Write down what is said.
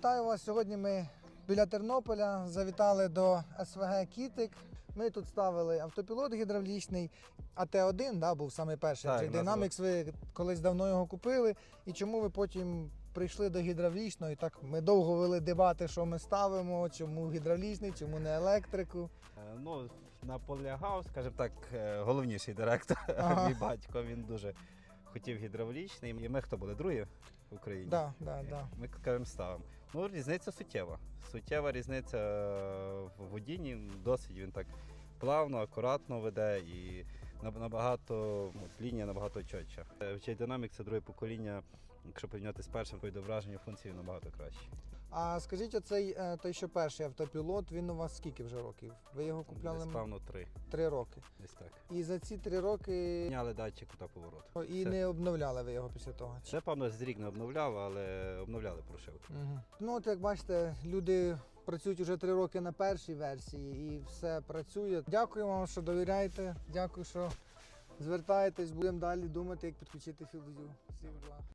Вітаю вас. Сьогодні ми біля Тернополя завітали до СВГ Кітик. Ми тут ставили автопілот гідравлічний АТ1, да, був самий перший. Так. Dynamics ви колись давно його купили. І чому ви потім прийшли до гідравлічного? І так ми довго вели дебати, що ми ставимо, чому гідравлічний, чому не електрику. Е, Ну, наполягав, скажімо так, е, головніший директор, Ага. мій батько, він дуже хотів гідравлічний. І ми хто були? Другі в Україні? Да, да, да. Ми кажемо, ставимо. Ну, різниця суттєва. Суттєва різниця в водінні, досить він так плавно, акуратно веде і набагато от, лінія набагато чітча. Е, динамік Dynamics це друге покоління. Якщо порівняти з першим, то й відображення функції набагато краще. А скажіть, оцей е, той, що перший автопілот, він у вас скільки вже років? Ви його купляли Десь певно три. три роки. Десь так. І за ці три роки Міняли датчик та поворот. і Все. не обновляли ви його після того. Це, певно, з рік не обновляв, але обновляли прошивку. Угу. Ну, от як бачите, люди працюють уже три роки на першій версії і все працює. Дякую вам, що довіряєте. Дякую, що звертаєтесь. Будемо далі думати, як підключити філзю. Всім.